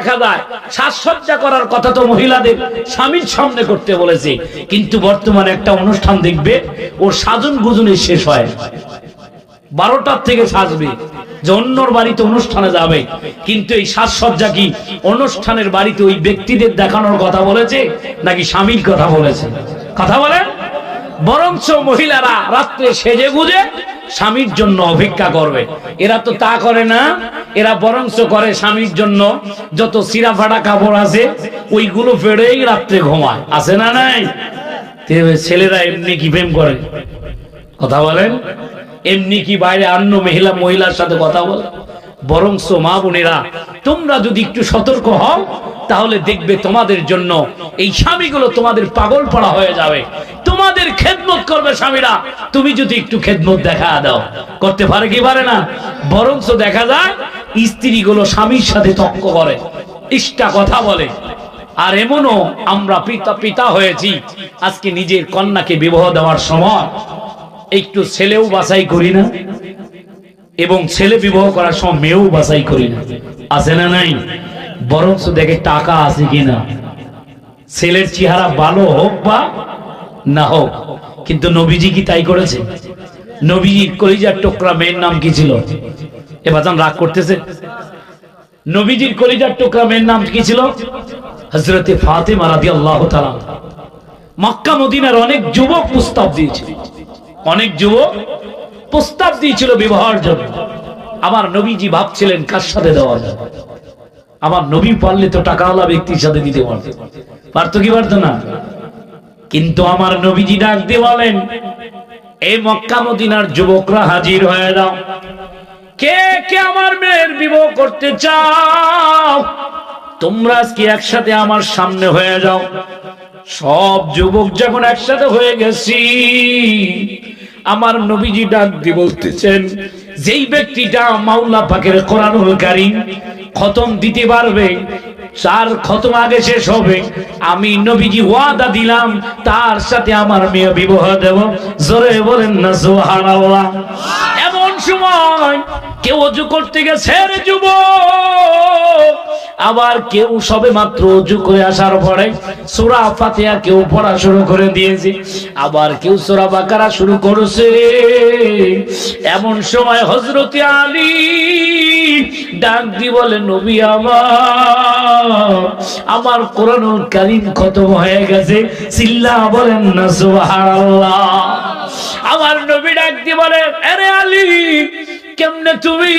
দেখা যায়, সাজসজ্জা করার কথা তো মহিলাদের স্বামীর সামনে করতে বলেছে। কিন্তু বর্তমানে একটা অনুষ্ঠান দেখবে, ওর সাজন গুজনে শেষ হয়। বারোটার থেকে সাজবে, যে অন্যর বাড়িতে অনুষ্ঠানে যাবে। কিন্তু এই সাজসজ্জা কি অনুষ্ঠানের বাড়িতে ওই ব্যক্তিদের দেখানোর কথা বলেছে, নাকি স্বামীর কথা বলেছে? কথা বলেন? বরঞ্চ মহিলারা রাত্রে সেজে গুজে স্বামীর জন্য অপেক্ষা করবে। এরা তো তা করে না, এরা বরঞ্চ করে স্বামীর জন্য। যত সিরা ফাটা কাপড় আছে, ওইগুলো ফেড়েই রাত্রে ঘুমায়। আছে না নাই? ছেলেরা এমনি কি প্রেম করে? কথা বলেন? এমনি কি বাইরে অন্য মহিলা, মহিলার সাথে কথা বলে? বরংস মা বোনেরা, তোমরা যদি একটু সতর্ক হও, তাহলে দেখবে তোমাদের জন্য এই স্বামীগুলো তোমাদের পাগল পড়া হয়ে যাবে। তোমাদের খেদমত করবে স্বামীরা। তুমি যদি একটু খেদমত দেখা দাও। করতে পারে কি পারে না? বরংস দেখা যায়, স্ত্রীগুলো স্বামীর সাথে তর্ক করে, ইষ্টা কথা বলে। আর এমনও আমরা পিতা পিতা হয়েছি, আজকে নিজের কন্যাকে বিবাহ দেওয়ার সময় একটু ছেলেও বাছাই করি না। এবং ছেলে বিবাহ করার সময় মেয়েও বাছাই করি না আছে না নাই? বরঞ্চ দেখে টাকা আছে কিনা। ছেলের চেহারা ভালো হোক বা না হোক, কিন্তু নবীজি কি তাই করেছে? নবীজির কলিজার টোকরা মেয়ের নাম কি ছিল? এবার রাগ করতেছে। নবীজির কলিজার টোকরা মেয়ের নাম কি ছিল? হজরতে ফাতেমা রাদিয়াল্লাহু তাআলা মক্কা মদিনার অনেক যুবক প্রস্তাব দিয়েছে। অনেক যুবক প্রস্তাব দিয়েছিল বিবাহের জন্য। আমার নবীজি ভাবছিলেন, কার সাথে দেওয়া যায়? আমার নবী পারলে তো টাকাওয়ালা ব্যক্তির সাথে দিতে পারত। পারতো কি পারতো না? কিন্তু আমার নবীজি ডাক দিয়ে বলেন এই মক্কা মদিনার যুবকরা হাজির হয়ে যাও। কে কে আমার মেয়ের বিবাহ করতে চাও? তোমরা আজকে একসাথে আমার সামনে হয়ে যাও। সব যুবক যখন একসাথে হয়ে গেছি আমার নবীজি ডাক দিয়ে বলতেছেন, যেই ব্যক্তিটা মাওলা পাকের কোরআনুল কারীম খতম দিতে পারবে চার খতম আগে শেষ হবে, আমি নবীজি ওয়াদা দিলাম, তার সাথে আমার মেয়ে বিবাহ দেব। জোরে বলেন না, সুবহানাল্লাহ। এমন সময় কেউ অজু করতে গেছে রে যুবক। আবার কেউ সবে মাত্র অজু করে আসার পরে ফাতিহা কেউ পড়া শুরু করে দিয়েছে। আবার কেউ শুরু করেছে। এমন সময় হযরত আলী ডাক দি বলে, নবী আমার আমার কোরআনুল কারীম খতম হয়ে গেছে। চিল্লা বলেন না আমার নবী ডাক দি বলে, আরে আলী, কেমনে তুমি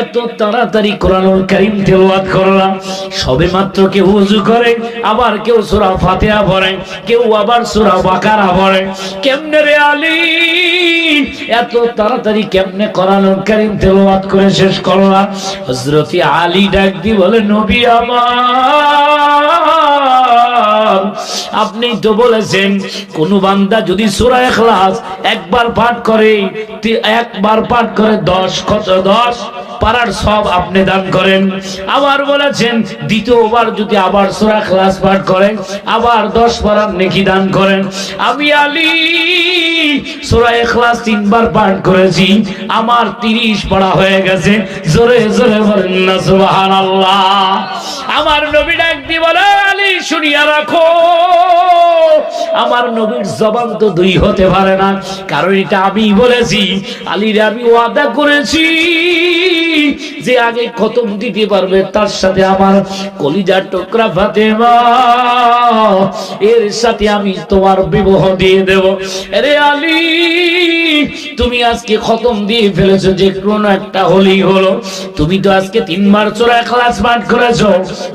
এত তাড়াতাড়ি কোরআনুল কারীম তেলাওয়াত করলাম সবে মাত্র কেউ ওযু করে, আবার কেউ সূরা ফাতিহা পড়ে, কেউ আবার সূরা বাকারা পড়ে। কেমনে রে আলী, এত তাড়াতাড়ি কেমনে কোরআনুল কারীম তেলাওয়াত করে শেষ করলাম হযরত আলী ডাক দি বলে, নবী আমার আপনি তো বলেছেন, কোন বান্দা যদি সূরা ইখলাস একবার পাঠ করে একবার পাঠ করে দশ, কত দশ? পারার সব আপনি দান করেন। আবার বলেছেন, দ্বিতীয়বার যদি আবার সোরা ক্লাস পাঠ করেন, আবার দশ পারার নেকি দান করেন? আমি আলী সূরা ইখলাস তিনবার পাঠ করেছি, আমার তিরিশ পড়া হয়ে গেছে। জোরে জোরে সুবহানাল্লাহ। আমার নবী ডাক দিয়ে বলে, আলী, শুনিয়া রাখো। আমার নবীর জবান তো দুই হতে পারে না, কারণ এটা আমি বলেছি, আলীর আমি ওয়াদা করেছি। যে আগে খতম দিতে পারবে, তার সাথে আমার কলিজার টুকরা ফাতেমা। এর সাথে আমি তোমার বিবাহ দিয়ে দেব। আরে আলী, তুমি আজকে খতম দিয়ে ফেলেছো যে কোনো একটা হলেই হলো। তুমি তো আজকে তিনবার চোরা ক্লাস পাঠ করেছ।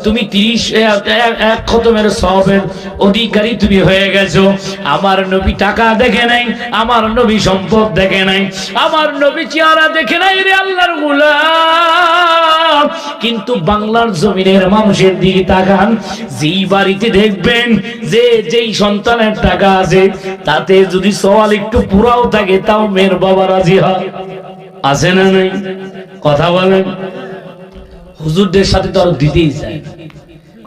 তুমি তিরিশ এক খতমের সবের অধিকারী তুমি হয়ে গেছো। আমার নবী টাকা দেখে নাই, আমার নবী সম্পদ দেখে নাই, আমার নবী চেহারা দেখে নাই রে আল্লাহর গোলাম। কিন্তু বাংলার জমিনের মানুষের দিকে তাকান যেই বাড়িতে দেখবেন যে যেই সন্তানের টাকা আছে, তাতে যদি সওয়াল একটু পুরাও থাকে, তাও মেয়ের বাবা রাজি হয়। আছে না নাই? কথা বলেন। হুজুরদের সাথে তো আরও দিতেই চায়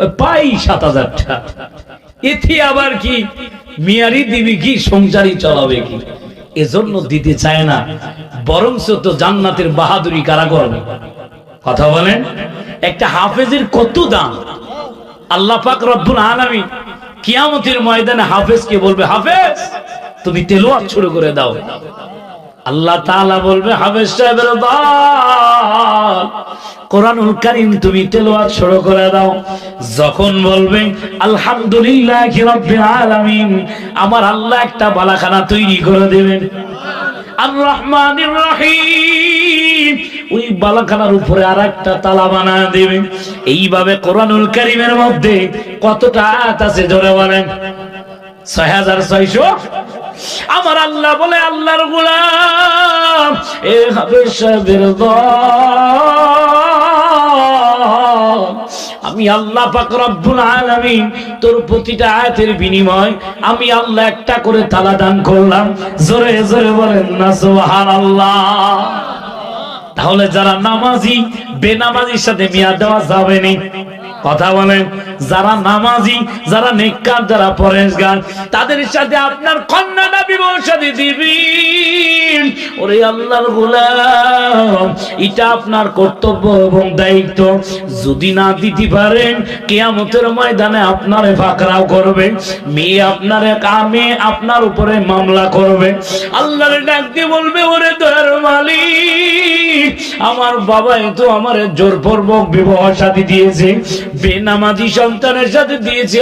ওই পাই সাত হাজার টাকা। এতে আবার কি? মিয়ারি দিবি কি, সংসারই চলাবে কি? এজন্য দিতে চায় না। বরং তো জান্নাতের বাহাদুরি কারা করবে কথা বলেন? একটা হাফেজের কত দাম? আল্লাহ পাক রব্বুল আলামিন কিয়ামতের ময়দানে হাফেজকে বলবে, হাফেজ, তুমি তেলাওয়াত শুরু করে দাও। আল্লাহ তাআলা বলবে, হাফেজ সাহেবের দল কোরআনুল কারীম তুমি তেলাওয়াত শুরু করে দাও। যখন বলবে, আলহামদুলিল্লাহি রাব্বিল আলামিন, আমার আল্লাহ একটা বালাখানা তৈরি করে দেবেন। আর রহমানির রহিম। ওই বালাখানার উপরে আর একটা তালা বানা দেবে। এইভাবে কোরআনুল কারিমের মধ্যে কতটা আয়াত আছে জোরে বলেন। ছয় হাজার ছয়শো। আমার আল্লাহ বলে, আল্লাহর গোলাম, এ হবে সাহেবের। আমি আল্লাহ পাক রব্বুল আলামিন তোর প্রতিটা আয়াতের বিনিময় আমি আল্লাহ একটা করে তালা দান করলাম। জোরে জোরে বলেন না, সুবহানাল্লাহ। তাহলে যারা নামাজি, বেনামাজির সাথে মিয়া দেওয়া যাবে নি। কথা বলেন, যারা নামাজি, যারা নেককার, যারা পরেশগার তাদের সাথে আপনার কন্যাটা বিবাহ দিবেন। ওরে আল্লাহর গোলাম, এটা আপনার কর্তব্য এবং দায়িত্ব। যদি না দিতে পারেন, কেয়ামতের ময়দানে আপনারে ফাকরাও করবে, মেয়ে আপনারে কামে আপনার উপরে মামলা করবে। আল্লাহরে ডাক দিয়ে বলবে, ওরে দয়ার মালিক আমার বাবা তো আমার জোরপূর্বক বিবাহ সাথী দিয়েছে, বেনামাজি সন্তানের সাথে দিয়েছে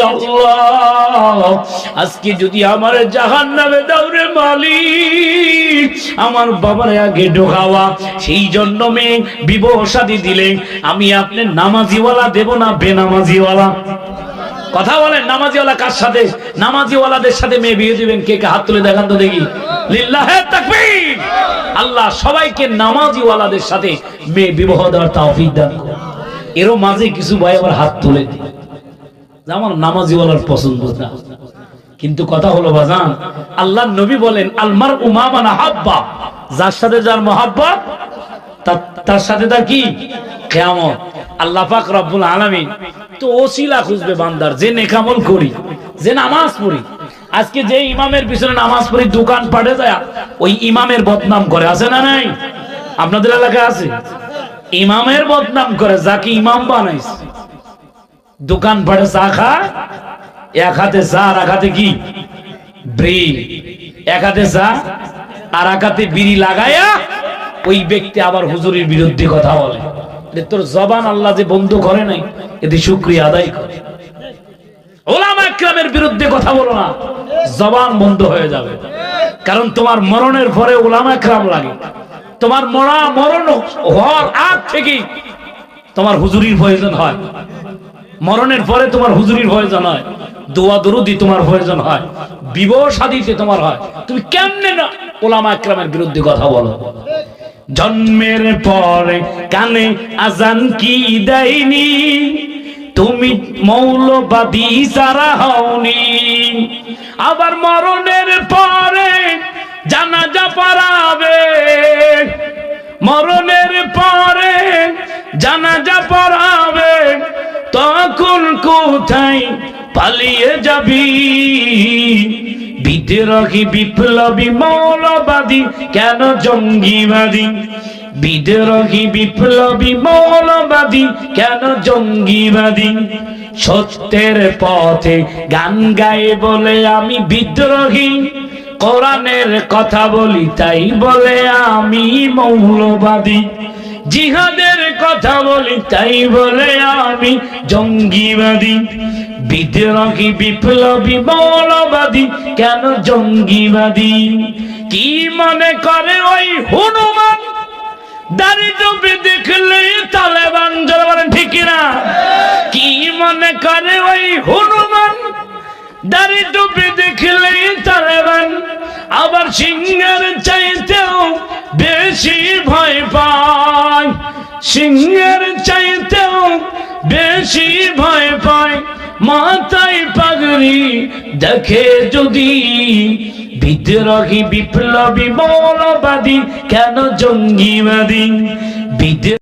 আজকে যদি আমার জাহান নামে দাউরে মালিক, আমার বাবার আগে ঢোকাওয়া। সেই জন্য মেয়ে বিবাহ সাথী দিলে, আমি আপনার নামাজিওয়ালা দেব না বেনামাজিওয়ালা? কথা বলেন, নামাজিওয়ালা কার সাথে? নামাজিওয়ালাদের সাথে মেয়ে বিয়ে দিবেন, কে কে? হাত তুলে দেখান তো দেখি। আল্লাহ সবাইকে নামাজিওয়ালাদের সাথে মেয়ে বিবাহ দেওয়ার তৌফিক দান এরও মাঝে কিছু ভাই আবার হাত তুলে দিই আমার নামাজিওয়ালার পছন্দ না কিন্তু কথা হলো, বাজান আল্লাহ নবী বলেন আলমার উমামানা হাব্বা যার সাথে যার মহাব্বত তা- তার সাথে তার কি? কেমন আল্লাহ পাক রব্বুল আলামিন তো ওসিলা খুঁজবে বান্দার, যে নেকামল করি, যে নামাজ পড়ি। আজকে যে ইমামের পিছনে নামাজ পড়ি, দোকান পাঠে যায়, ওই ইমামের বদনাম করে। আছে না নাই? আপনাদের এলাকায় আছে? ইমামের বদনাম করে, যাকে ইমাম বানাইছে। দোকান পাঠে চা খায়, এক হাতে চা আর এক হাতে কি? ব্রি এক হাতে চা আর এক হাতে বিড়ি লাগায়া, ওই ব্যক্তি আবার হুজুরের বিরুদ্ধে কথা বলে। তোর জবান আল্লাহ যে বন্ধ করে নাই এতে শুক্রিয়া আদায় করে। ওলামা একরামের বিরুদ্ধে কথা বলো না, জবান বন্ধ হয়ে যাবে। কারণ তোমার মরণের পরে ওলামা একরাম লাগে। তোমার মরা মরণ হওয়ার আগ থেকেই তোমার হুজুরির প্রয়োজন হয়। মরণের পরে তোমার হুজুরির প্রয়োজন হয়। দোয়া দরুদি তোমার প্রয়োজন হয়। বিবাহ সাদিতে তোমার হয়। তুমি কেমনে না ওলামা একরামের বিরুদ্ধে কথা বলো? জন্মের পরে কানে আজান কি দেয়নি? তুমি মৌলবাদী সারা হওনি। আবার মরণের পরে জানা জানাজা পড়াবে। মরণের পরে জানা জানাজা পড়াবে। তখন কোথায় পালিয়ে যাবি? বিদ্রোহী বিপ্লবী মৌলবাদী, কেন জঙ্গিবাদী? বিদ্রোহী বিপ্লবী মৌলবাদী, কেন জঙ্গিবাদী? সত্যের পথে গান গায়ে বলে আমি বিদ্রোহী। কোরআনের কথা বলি, তাই বলে আমি মৌলবাদী। জিহাদের কথা বলি, তাই বলে আমি জঙ্গিবাদী। বিদ্রোহী বিপ্লবী মৌলবাদী কেন জঙ্গিবাদী? কি মনে করে ওই হনুমান? কি মনে করে ওই হনুমান? তালেবান, আবার সিংহের চাইতেও বেশি ভয় পায়। সিংহের বেশি ভয় পায় মাথায় পাগড়ি দেখে যদি বিদ্রোহী বিপ্লবী মৌলবাদী কেন জঙ্গিবাদী? বিদ্রোহী